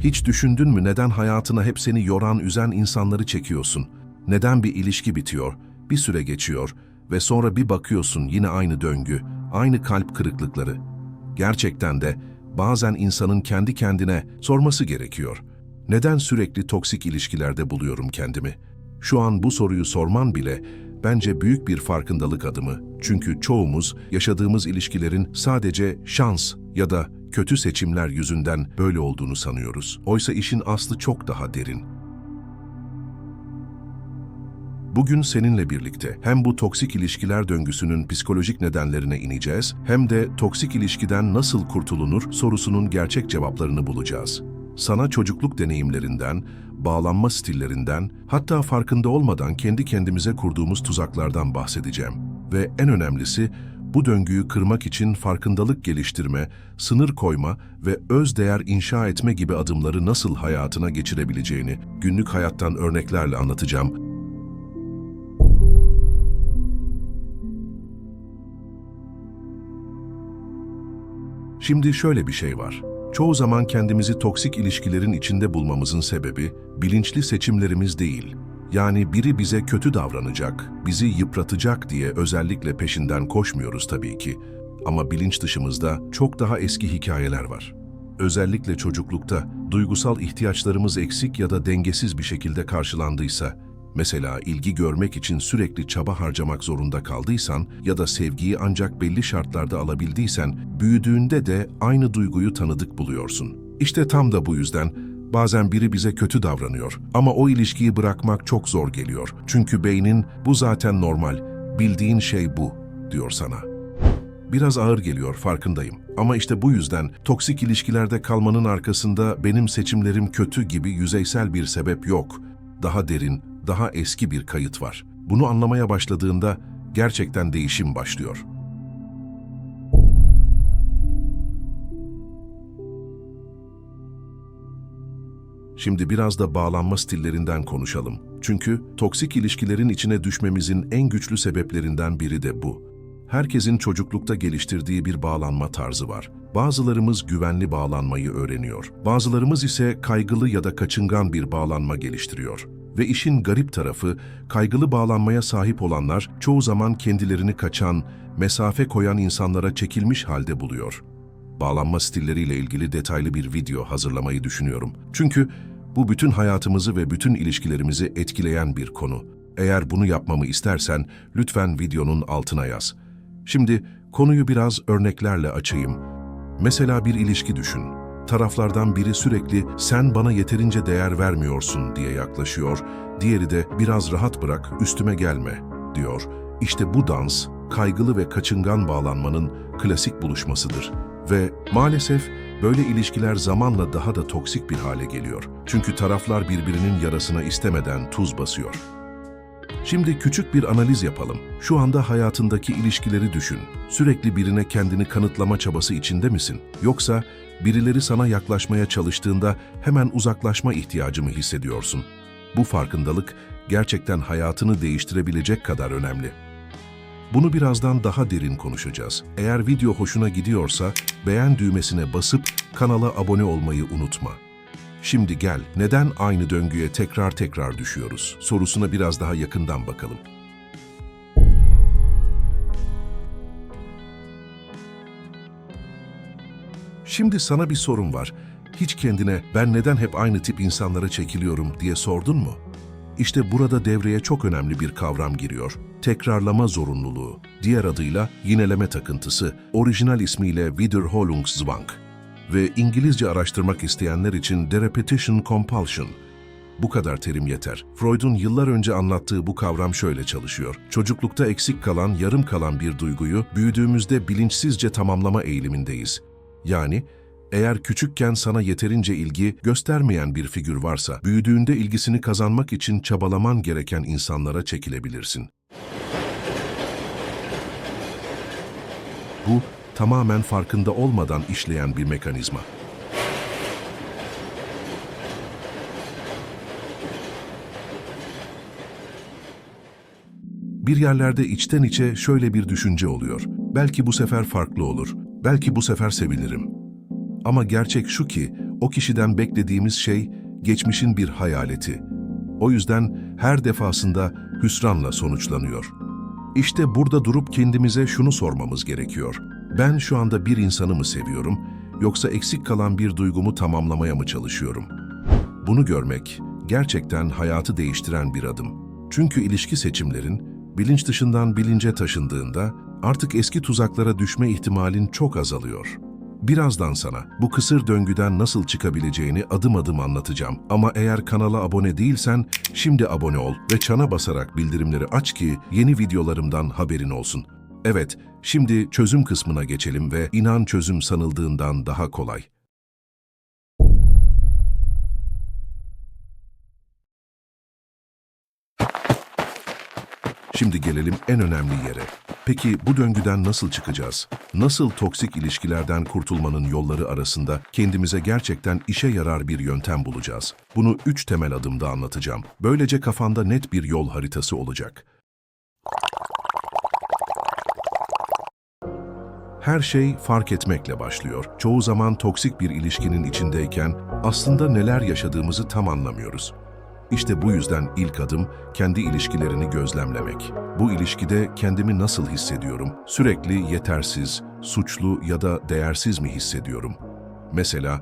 Hiç düşündün mü neden hayatına hep seni yoran, üzen insanları çekiyorsun? Neden bir ilişki bitiyor, bir süre geçiyor ve sonra bir bakıyorsun yine aynı döngü, aynı kalp kırıklıkları? Gerçekten de bazen insanın kendi kendine sorması gerekiyor. Neden sürekli toksik ilişkilerde buluyorum kendimi? Şu an bu soruyu sorman bile bence büyük bir farkındalık adımı. Çünkü çoğumuz yaşadığımız ilişkilerin sadece şans ya da kötü seçimler yüzünden böyle olduğunu sanıyoruz. Oysa işin aslı çok daha derin. Bugün seninle birlikte hem bu toksik ilişkiler döngüsünün psikolojik nedenlerine ineceğiz, hem de toksik ilişkiden nasıl kurtulunur sorusunun gerçek cevaplarını bulacağız. Sana çocukluk deneyimlerinden, bağlanma stillerinden, hatta farkında olmadan kendi kendimize kurduğumuz tuzaklardan bahsedeceğim. Ve en önemlisi, bu döngüyü kırmak için farkındalık geliştirme, sınır koyma ve öz değer inşa etme gibi adımları nasıl hayatına geçirebileceğini günlük hayattan örneklerle anlatacağım. Şimdi şöyle bir şey var. Çoğu zaman kendimizi toksik ilişkilerin içinde bulmamızın sebebi bilinçli seçimlerimiz değil. Yani biri bize kötü davranacak, bizi yıpratacak diye özellikle peşinden koşmuyoruz tabii ki. Ama bilinç dışımızda çok daha eski hikayeler var. Özellikle çocuklukta duygusal ihtiyaçlarımız eksik ya da dengesiz bir şekilde karşılandıysa, mesela ilgi görmek için sürekli çaba harcamak zorunda kaldıysan ya da sevgiyi ancak belli şartlarda alabildiysen, büyüdüğünde de aynı duyguyu tanıdık buluyorsun. İşte tam da bu yüzden bazen biri bize kötü davranıyor ama o ilişkiyi bırakmak çok zor geliyor. Çünkü beynin bu zaten normal, bildiğin şey bu diyor sana. Biraz ağır geliyor farkındayım. Ama işte bu yüzden toksik ilişkilerde kalmanın arkasında benim seçimlerim kötü gibi yüzeysel bir sebep yok. Daha derin, daha eski bir kayıt var. Bunu anlamaya başladığında gerçekten değişim başlıyor. Şimdi biraz da bağlanma stillerinden konuşalım. Çünkü toksik ilişkilerin içine düşmemizin en güçlü sebeplerinden biri de bu. Herkesin çocuklukta geliştirdiği bir bağlanma tarzı var. Bazılarımız güvenli bağlanmayı öğreniyor. Bazılarımız ise kaygılı ya da kaçıngan bir bağlanma geliştiriyor. Ve işin garip tarafı, kaygılı bağlanmaya sahip olanlar çoğu zaman kendilerini kaçan, mesafe koyan insanlara çekilmiş halde buluyor. Bağlanma stilleriyle ilgili detaylı bir video hazırlamayı düşünüyorum. Çünkü bu bütün hayatımızı ve bütün ilişkilerimizi etkileyen bir konu. Eğer bunu yapmamı istersen lütfen videonun altına yaz. Şimdi konuyu biraz örneklerle açayım. Mesela bir ilişki düşün. Taraflardan biri sürekli sen bana yeterince değer vermiyorsun diye yaklaşıyor, diğeri de biraz rahat bırak, üstüme gelme diyor. İşte bu dans, kaygılı ve kaçıngan bağlanmanın klasik buluşmasıdır. Ve maalesef böyle ilişkiler zamanla daha da toksik bir hale geliyor. Çünkü taraflar birbirinin yarasına istemeden tuz basıyor. Şimdi küçük bir analiz yapalım. Şu anda hayatındaki ilişkileri düşün. Sürekli birine kendini kanıtlama çabası içinde misin? Yoksa birileri sana yaklaşmaya çalıştığında hemen uzaklaşma ihtiyacı mı hissediyorsun? Bu farkındalık gerçekten hayatını değiştirebilecek kadar önemli. Bunu birazdan daha derin konuşacağız. Eğer video hoşuna gidiyorsa beğen düğmesine basıp kanala abone olmayı unutma. Şimdi gel, neden aynı döngüye tekrar tekrar düşüyoruz sorusuna biraz daha yakından bakalım. Şimdi sana bir sorum var. Hiç kendine ben neden hep aynı tip insanlara çekiliyorum diye sordun mu? İşte burada devreye çok önemli bir kavram giriyor. Tekrarlama zorunluluğu. Diğer adıyla yineleme takıntısı, orijinal ismiyle Wiederholungszwang ve İngilizce araştırmak isteyenler için The Repetition Compulsion. Bu kadar terim yeter. Freud'un yıllar önce anlattığı bu kavram şöyle çalışıyor. Çocuklukta eksik kalan, yarım kalan bir duyguyu büyüdüğümüzde bilinçsizce tamamlama eğilimindeyiz. Yani eğer küçükken sana yeterince ilgi göstermeyen bir figür varsa, büyüdüğünde ilgisini kazanmak için çabalaman gereken insanlara çekilebilirsin. Bu, tamamen farkında olmadan işleyen bir mekanizma. Bir yerlerde içten içe şöyle bir düşünce oluyor. Belki bu sefer farklı olur. Belki bu sefer sevinirim. Ama gerçek şu ki O kişiden beklediğimiz şey geçmişin bir hayaleti. O yüzden her defasında hüsranla sonuçlanıyor. İşte burada durup kendimize şunu sormamız gerekiyor. Ben şu anda bir insanı mı seviyorum yoksa eksik kalan bir duygumu tamamlamaya mı çalışıyorum? Bunu görmek gerçekten hayatı değiştiren bir adım. Çünkü ilişki seçimlerin bilinç dışından bilince taşındığında artık eski tuzaklara düşme ihtimalin çok azalıyor. Birazdan sana bu kısır döngüden nasıl çıkabileceğini adım adım anlatacağım. Ama eğer kanala abone değilsen şimdi abone ol ve çana basarak bildirimleri aç ki yeni videolarımdan haberin olsun. Evet, şimdi çözüm kısmına geçelim ve inan çözüm sanıldığından daha kolay. Şimdi gelelim en önemli yere. Peki bu döngüden nasıl çıkacağız? Nasıl toksik ilişkilerden kurtulmanın yolları arasında kendimize gerçekten işe yarar bir yöntem bulacağız? Bunu üç temel adımda anlatacağım. Böylece kafanda net bir yol haritası olacak. Her şey fark etmekle başlıyor. Çoğu zaman toksik bir ilişkinin içindeyken aslında neler yaşadığımızı tam anlamıyoruz. İşte bu yüzden ilk adım kendi ilişkilerini gözlemlemek. Bu ilişkide kendimi nasıl hissediyorum? Sürekli yetersiz, suçlu ya da değersiz mi hissediyorum? Mesela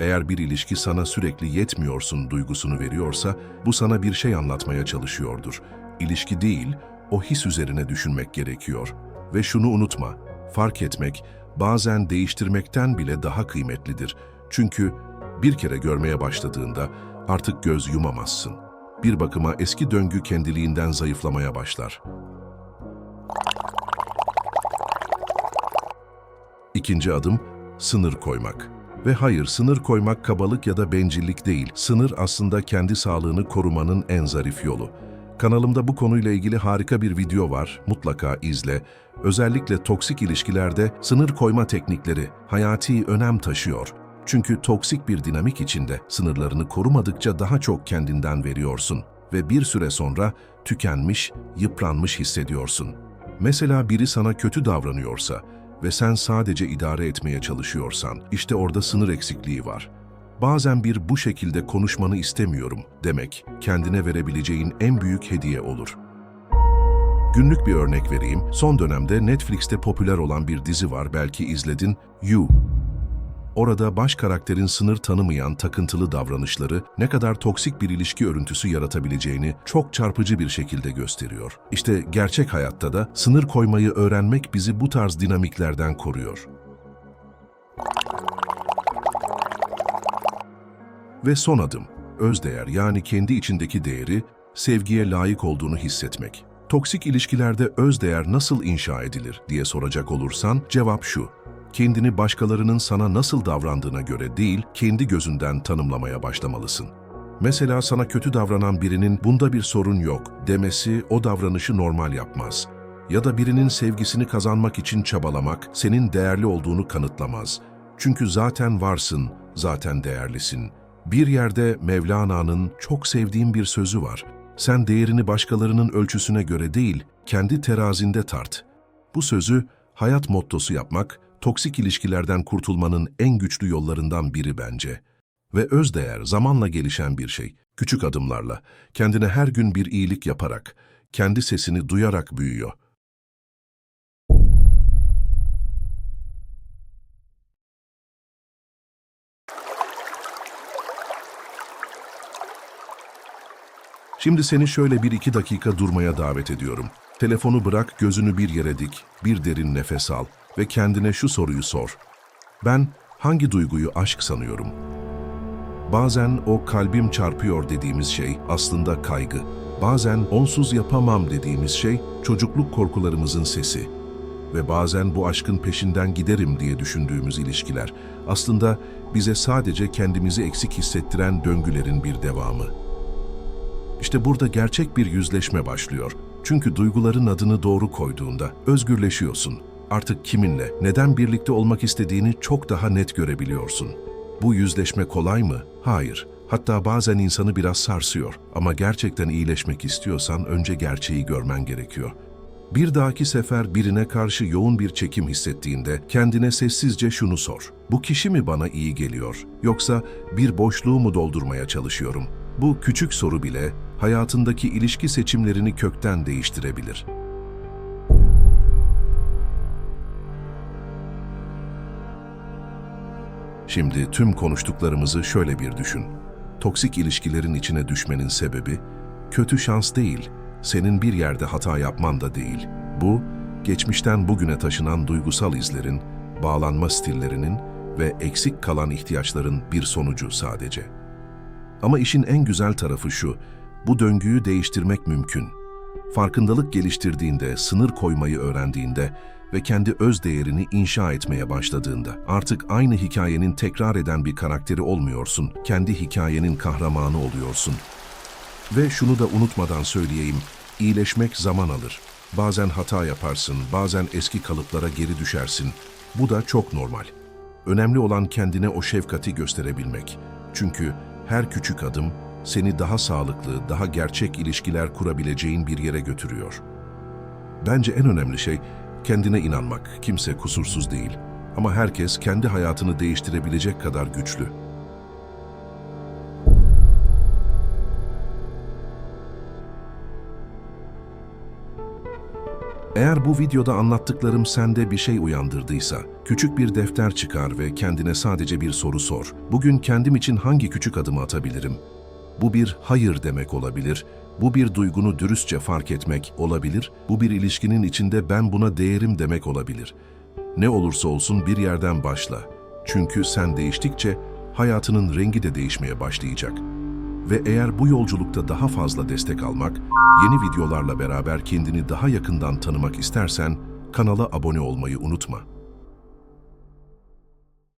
eğer bir ilişki sana sürekli yetmiyorsun duygusunu veriyorsa bu sana bir şey anlatmaya çalışıyordur. İlişki değil, o his üzerine düşünmek gerekiyor. Ve şunu unutma, fark etmek bazen değiştirmekten bile daha kıymetlidir. Çünkü bir kere görmeye başladığında artık göz yumamazsın. Bir bakıma eski döngü kendiliğinden zayıflamaya başlar. İkinci adım, sınır koymak. Ve hayır, sınır koymak kabalık ya da bencillik değil. Sınır aslında kendi sağlığını korumanın en zarif yolu. Kanalımda bu konuyla ilgili harika bir video var, mutlaka izle. Özellikle toksik ilişkilerde sınır koyma teknikleri hayati önem taşıyor. Çünkü toksik bir dinamik içinde sınırlarını korumadıkça daha çok kendinden veriyorsun ve bir süre sonra tükenmiş, yıpranmış hissediyorsun. Mesela biri sana kötü davranıyorsa ve sen sadece idare etmeye çalışıyorsan, işte orada sınır eksikliği var. Bazen bir bu şekilde konuşmanı istemiyorum demek, kendine verebileceğin en büyük hediye olur. Günlük bir örnek vereyim. Son dönemde Netflix'te popüler olan bir dizi var, belki izledin, You. Orada baş karakterin sınır tanımayan takıntılı davranışları ne kadar toksik bir ilişki örüntüsü yaratabileceğini çok çarpıcı bir şekilde gösteriyor. İşte gerçek hayatta da sınır koymayı öğrenmek bizi bu tarz dinamiklerden koruyor. Ve son adım, özdeğer yani kendi içindeki değeri, sevgiye layık olduğunu hissetmek. Toksik ilişkilerde özdeğer nasıl inşa edilir diye soracak olursan cevap şu kendini başkalarının sana nasıl davrandığına göre değil, kendi gözünden tanımlamaya başlamalısın. Mesela sana kötü davranan birinin bunda bir sorun yok demesi o davranışı normal yapmaz. Ya da birinin sevgisini kazanmak için çabalamak senin değerli olduğunu kanıtlamaz. Çünkü zaten varsın, zaten değerlisin. Bir yerde Mevlana'nın çok sevdiğim bir sözü var. Sen değerini başkalarının ölçüsüne göre değil, kendi terazinde tart. Bu sözü hayat mottosu yapmak, toksik ilişkilerden kurtulmanın en güçlü yollarından biri bence. Ve özdeğer zamanla gelişen bir şey. Küçük adımlarla, kendine her gün bir iyilik yaparak, kendi sesini duyarak büyüyor. Şimdi seni şöyle bir iki dakika durmaya davet ediyorum. Telefonu bırak, gözünü bir yere dik, bir derin nefes al ve kendine şu soruyu sor. Ben hangi duyguyu aşk sanıyorum? Bazen o kalbim çarpıyor dediğimiz şey aslında kaygı. Bazen onsuz yapamam dediğimiz şey çocukluk korkularımızın sesi. Ve bazen bu aşkın peşinden giderim diye düşündüğümüz ilişkiler aslında bize sadece kendimizi eksik hissettiren döngülerin bir devamı. İşte burada gerçek bir yüzleşme başlıyor. Çünkü duyguların adını doğru koyduğunda özgürleşiyorsun. Artık kiminle, neden birlikte olmak istediğini çok daha net görebiliyorsun. Bu yüzleşme kolay mı? Hayır. Hatta bazen insanı biraz sarsıyor. Ama gerçekten iyileşmek istiyorsan önce gerçeği görmen gerekiyor. Bir dahaki sefer birine karşı yoğun bir çekim hissettiğinde kendine sessizce şunu sor. Bu kişi mi bana iyi geliyor yoksa bir boşluğu mu doldurmaya çalışıyorum? Bu küçük soru bile hayatındaki ilişki seçimlerini kökten değiştirebilir. Şimdi tüm konuştuklarımızı şöyle bir düşün. Toksik ilişkilerin içine düşmenin sebebi kötü şans değil, senin bir yerde hata yapman da değil. Bu, geçmişten bugüne taşınan duygusal izlerin, bağlanma stillerinin ve eksik kalan ihtiyaçların bir sonucu sadece. Ama işin en güzel tarafı şu, bu döngüyü değiştirmek mümkün. Farkındalık geliştirdiğinde, sınır koymayı öğrendiğinde ve kendi öz değerini inşa etmeye başladığında artık aynı hikayenin tekrar eden bir karakteri olmuyorsun, kendi hikayenin kahramanı oluyorsun. Ve şunu da unutmadan söyleyeyim, iyileşmek zaman alır. Bazen hata yaparsın, bazen eski kalıplara geri düşersin. Bu da çok normal. Önemli olan kendine o şefkati gösterebilmek. Çünkü her küçük adım seni daha sağlıklı, daha gerçek ilişkiler kurabileceğin bir yere götürüyor. Bence en önemli şey kendine inanmak. Kimse kusursuz değil. Ama herkes kendi hayatını değiştirebilecek kadar güçlü. Eğer bu videoda anlattıklarım sende bir şey uyandırdıysa, küçük bir defter çıkar ve kendine sadece bir soru sor. Bugün kendim için hangi küçük adımı atabilirim? Bu bir hayır demek olabilir, bu bir duygunu dürüstçe fark etmek olabilir, bu bir ilişkinin içinde ben buna değerim demek olabilir. Ne olursa olsun bir yerden başla. Çünkü sen değiştikçe hayatının rengi de değişmeye başlayacak. Ve eğer bu yolculukta daha fazla destek almak, yeni videolarla beraber kendini daha yakından tanımak istersen kanala abone olmayı unutma.